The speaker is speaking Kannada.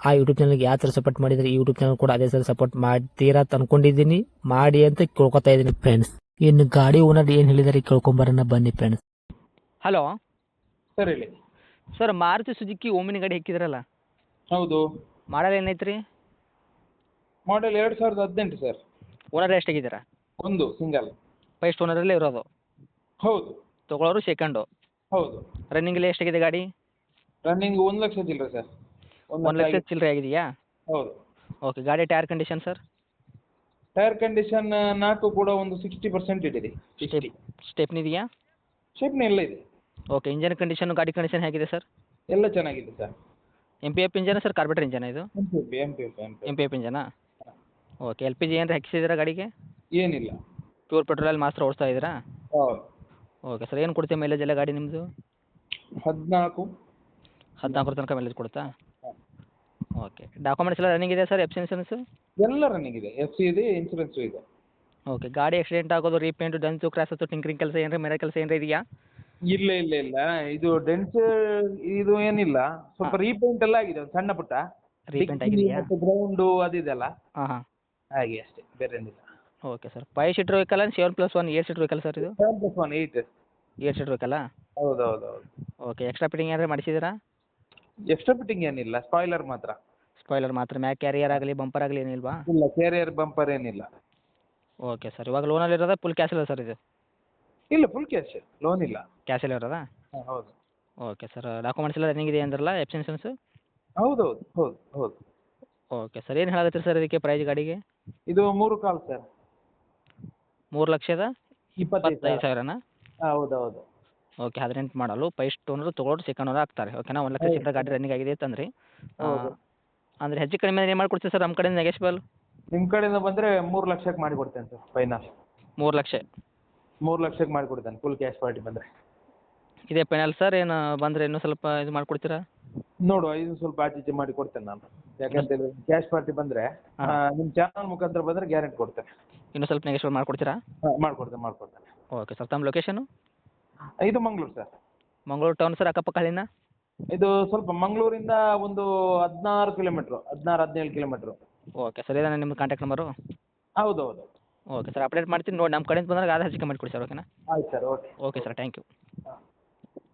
ಆ ಯೂಟ್ಯೂಬ್ ಚಾನಲ್ಗೆ ಯಾವ ಥರ ಸಪೋರ್ಟ್ ಮಾಡಿದರೆ ಈ ಯೂಟ್ಯೂಬ್ ಚಾನಲ್ ಕೂಡ ಅದೇ ಥರ ಸಪೋರ್ಟ್ ಮಾಡ್ತೀರಾ ಅಂತ ಅನ್ಕೊಂಡಿದ್ದೀನಿ. ಮಾಡಿ ಅಂತ ಕೇಳ್ಕೊತಾ ಇದ್ದೀನಿ ಫ್ರೆಂಡ್ಸ್ ಇನ್ನು ಗಾಡಿ ಓನರ್ ಏನು ಹೇಳಿದಾರೆ ಕೇಳ್ಕೊಂಬರೋಣ ಬನ್ನಿ ಫ್ರೆಂಡ್ಸ್ ಹಲೋ ಸರ್ ಹೇಳಿ. ಸರ್ ಮಾರುತಿ ಸುಜುಕಿ ಓಮಿನ ಗಾಡಿ ಹಾಕಿದ್ರಲ್ಲ? ಹೌದು. ಮಾಡಲ್ ಏನೈತ್ರಿ? ಮಾಡೆಲ್ ಎರಡು ಸಾವಿರದ ಹದಿನೆಂಟು ಸರ್ ಓನರ್ ಎಷ್ಟಾಗಿದ್ದೀರಾ ಒಂದು ಸಿಂಗಲ್ ಫಸ್ಟ್ ಓನರಲ್ಲೇ ಇರೋದು? ಹೌದು. ತೊಗೊಳೋರು ಸೆಕೆಂಡು ಹೌದು. ರನ್ನಿಂಗ್ ಎಷ್ಟು ಆಗಿದೆ ಗಾಡಿ? ರನ್ನಿಂಗ್ ಒಂದು ಲಕ್ಷ ಇಲ್ಲ ಸರ್ ಒಂದು ಲಕ್ಷ ಚಿಲ್ಲರೆ ಆಗಿದೆಯಾ? ಹೌದು. ಓಕೆ ಗಾಡಿ tyre condition sir tyre condition ನಾಲ್ಕು ಕೂಡ ಒಂದು ಸಿಕ್ಸ್ಟಿ ಪರ್ಸೆಂಟ್ ಇದೆ ಸ್ಟೆಪ್ನಿ ಇದೆಯಾ? ಸ್ಟೆಪ್ನ ಎಲ್ಲ ಇದೆ. ಓಕೆ ಇಂಜನ್ ಕಂಡೀಷನ್ ಗಾಡಿ ಕಂಡೀಷನ್ ಹೇಗಿದೆ ಸರ್ ಎಲ್ಲ ಚೆನ್ನಾಗಿದೆ ಸರ್ ಎಂ ಪಿ ಎಫ್ ಇಂಜನ ಸರ್ ಕಾರ್ಬೇಟರ್ ಇಂಜನ ಇದು? M P F M P ಇಂಜನಾ okay L P G ಏನಾರ ಹಾಕಿಸಿದ್ದೀರಾ ಗಾಡಿಗೆ? ಏನಿಲ್ಲ. ಪ್ಯೂರ್ ಪೆಟ್ರೋಲಲ್ಲಿ ಮಾತ್ರ ಓಡಿಸ್ತಾ ಇದ್ದೀರಾ? ಓಕೆ ಸರ್ ಏನು ಕೊಡ್ತೀವಿ ಮೈಲೇಜ್ ಎಲ್ಲ ಗಾಡಿ ನಿಮ್ಮದು ಹದಿನಾಲ್ಕು. ಹದಿನಾಲ್ಕರ ತನಕ ಮೈಲೇಜ್ ಕೊಡುತ್ತಾ? ಓಕೆ. ಡಾಕ್ಯುಮೆಂಟ್ಸ್ ಎಲ್ಲ ರನ್ನಿಂಗ್ ಇದೆ ಸರ್ ಎಫ್ ಸಿ ಇನ್ಸೂರೆನ್ಸು ಎಲ್ಲ ರನ್ನಿಂಗ್ ಇದೆ. ಎಫ್ ಸಿ ಇದೆ ಇನ್ಸೂರೆನ್ಸು ಇದೆ. ಓಕೆ ಗಾಡಿ ಆಕ್ಸಿಡೆಂಟ್ ಆಗೋದು ರೀಪೇಂಟು ಕ್ರಾಸ್ ಅಥವಾ ಟಿಂಕ್ರಿಂಗ್ ಕೆಲಸ ಏನಾರ ಮೇರೆ ಕೆಲಸ ಏನಾರ ಇದೆಯಾ? ಇಲ್ಲ ಇಲ್ಲ ಇಲ್ಲ. ಇದು ಡೆನ್ಸ್ ಇದು ಏನಿಲ್ಲ. ಸ್ವಲ್ಪ ರೀಪೇಂಟ್ ಎಲ್ಲ ಆಗಿದೆ ಒಂದು ಸಣ್ಣ ಪುಟ್ಟ. ರೀಪೇಂಟ್ ಆಗಿದೆಯಾ? ಗ್ರೌಂಡು ಅದು ಹಾಂ ಹಾಂ. ಹಾಗೆ ಅಷ್ಟೇ ಬೇರೆ ಏನಿಲ್ಲ. Okay sir five seater vehicle seven plus one eight seater vehicle sir ಇದು? Seven plus one eight eight seater vehicle ಹೌದು ಹೌದು ಹೌದು ಓಕೆ ಎಕ್ಸ್ಟ್ರಾ ಫಿಟ್ಟಿಂಗ್ ಏನಾರ ಮಾಡಿಸಿದ್ದೀರಾ? ಎಕ್ಸ್ಟ್ರಾ ಫಿಟ್ಟಿಂಗ್ ಏನಿಲ್ಲ ಸ್ಪಾಯ್ಲರ್ ಮಾತ್ರ. ಸ್ಪಾಯ್ಲರ್ ಮಾತ್ರ. ಮ್ಯಾಕ್ ಕ್ಯಾರಿಯರ್ ಆಗಲಿ ಬಂಪರ್ ಆಗಲಿ ಏನಿಲ್ವಾ ಇಲ್ಲ ಕ್ಯಾರಿಯರ್ ಬಂಪರ್ ಏನಿಲ್ಲ. ಓಕೆ ಸರ್ ಇವಾಗ ಲೋನಲ್ಲಿ ಇರೋದಾ ಫುಲ್ ಕ್ಯಾಶ್ ಇಲ್ಲ ಸರ್ ಇದು? ಇಲ್ಲ ಫುಲ್ ಕ್ಯಾಶ್ ಲೋನ್ ಇಲ್ಲ. ಕ್ಯಾಶಲ್ಲಿ ಇರೋದಾ? ಹಾಂ ಹೌದು. ಓಕೆ ಸರ್ ಡಾಕ್ಯುಮೆಂಟ್ಸ್ ಎಲ್ಲ ರನ್ನಿಂಗ್ ಇದೆ ಅಂದ್ರಲ್ಲ ಎಫ್ ಇನ್ಸೂರೆನ್ಸು ಹೌದು ಹೌದು ಹೌದು ಹೌದು. ಓಕೆ ಸರ್ ಏನು ಹೇಳಿದ್ರಿ ಸರ್ ಇದಕ್ಕೆ ಪ್ರೈಸ್ ಗಾಡಿಗೆ? ಇದು ಮೂರು ಕಾಲ್ ಸರ್ ಮೂರು ಲಕ್ಷದ ಇಪ್ಪತ್ತೈದು ಇಪ್ಪತ್ತೈದು ಸಾವಿರ ಸಾವಿರನಾ ಹೌದು ಹೌದು. ಓಕೆ ಹದಿನೆಂಟು ಮಾಡಲು ಫೈಸ್ಟ್ ಓನರ್ ತೊಗೊಂಡು ಸೆಕೆಂಡ್ ಓನರ್ ಆಗ್ತಾರೆ. ಓಕೆನಾ ಒಂದು ಲಕ್ಷ. ಗಾಡಿ ರನ್ನಿಂಗ್ ಆಗಿದೆ ಅಂತಂದ್ರಿ. ಹೌದು. ಅಂದರೆ ಹೆಚ್ಚು ಕಡಿಮೆ ಏನು ಮಾಡ್ಕೊಡ್ತೀವಿ ಸರ್ ನಮ್ಮ ಕಡೆಯಿಂದ ನೆಗೆಶ್ಬಲ್ ನಿಮ್ಮ ಕಡೆಯಿಂದ ಬಂದ್ರೆ ಮೂರು ಲಕ್ಷಕ್ಕೆ ಮಾಡಿ ಕೊಡ್ತೇನೆ ಸರ್ ಫೈನಲ್ ಮೂರು ಲಕ್ಷ. ಮೂರು ಲಕ್ಷಕ್ಕೆ ಮಾಡಿ ಕೊಡ್ತೇನೆ ಫುಲ್ ಕ್ಯಾಶ್ ಪಾರ್ಟಿ ಬಂದ್ರೆ. ಇದೇ ಫೈನಲ್ ಸರ್ ಏನು ಬಂದ್ರೆ ಇನ್ನೂ ಸ್ವಲ್ಪ ಇದು ಮಾಡ್ಕೊಡ್ತೀರಾ? ನೋಡುವ ಇದು ಸ್ವಲ್ಪ ಆಚೆ ಈಚೆ ಮಾಡಿ ಕೊಡ್ತೇನೆ ನಾನು ಯಾಕಂತೇಳಿದ್ರೆ ಕ್ಯಾಶ್ ಪಾರ್ಟಿ ಬಂದ್ರೆ. ನಿಮ್ಮ ಚಾನಲ್ ಮುಖಾಂತರ ಬಂದ್ರೆ ಗ್ಯಾರಂಟಿ ಕೊಡ್ತೇನೆ. ಇನ್ನೂ ಸ್ವಲ್ಪ ನೆಗೆಶ್ಬಲ್ ಮಾಡಿಕೊಡ್ತೀರಾ? ಹಾಂ ಮಾಡ್ಕೊಡ್ತೇನೆ ಮಾಡ್ಕೊಡ್ತೇನೆ. ಓಕೆ ಸರ್ ತಮ್ಮ ಲೊಕೇಶನ್ ಇದು Mangaluru sir Mangaluru town sir ಅಕ್ಕಪಕ್ಕ ಹಳ್ಳಿನ? ಇದು ಸ್ವಲ್ಪ ಮಂಗಳೂರಿಂದ ಒಂದು ಹದಿನಾರು ಕಿಲೋಮೀಟ್ರು ಹದಿನಾರು ಹದಿನೇಳು ಕಿಲೋಮೀಟ್ರು. ಓಕೆ ಸರ್ ಇದೇನಾ ನಿಮ್ಮ ಕಾಂಟ್ಯಾಕ್ಟ್ ನಂಬರು ಹೌದು ಹೌದು ಓಕೆ ಸರ್ ಅಪ್ಡೇಟ್ ಮಾಡ್ತೀನಿ ನೋಡಿ ನಮ್ಮ ಕಡೆಯಿಂದ ಬಂದಾಗ ಆದ ಮಾಡಿ ಕೊಡಿ ಸರ್ ಓಕೆನಾ ಆಯ್ತು sir okay. Okay sir thank you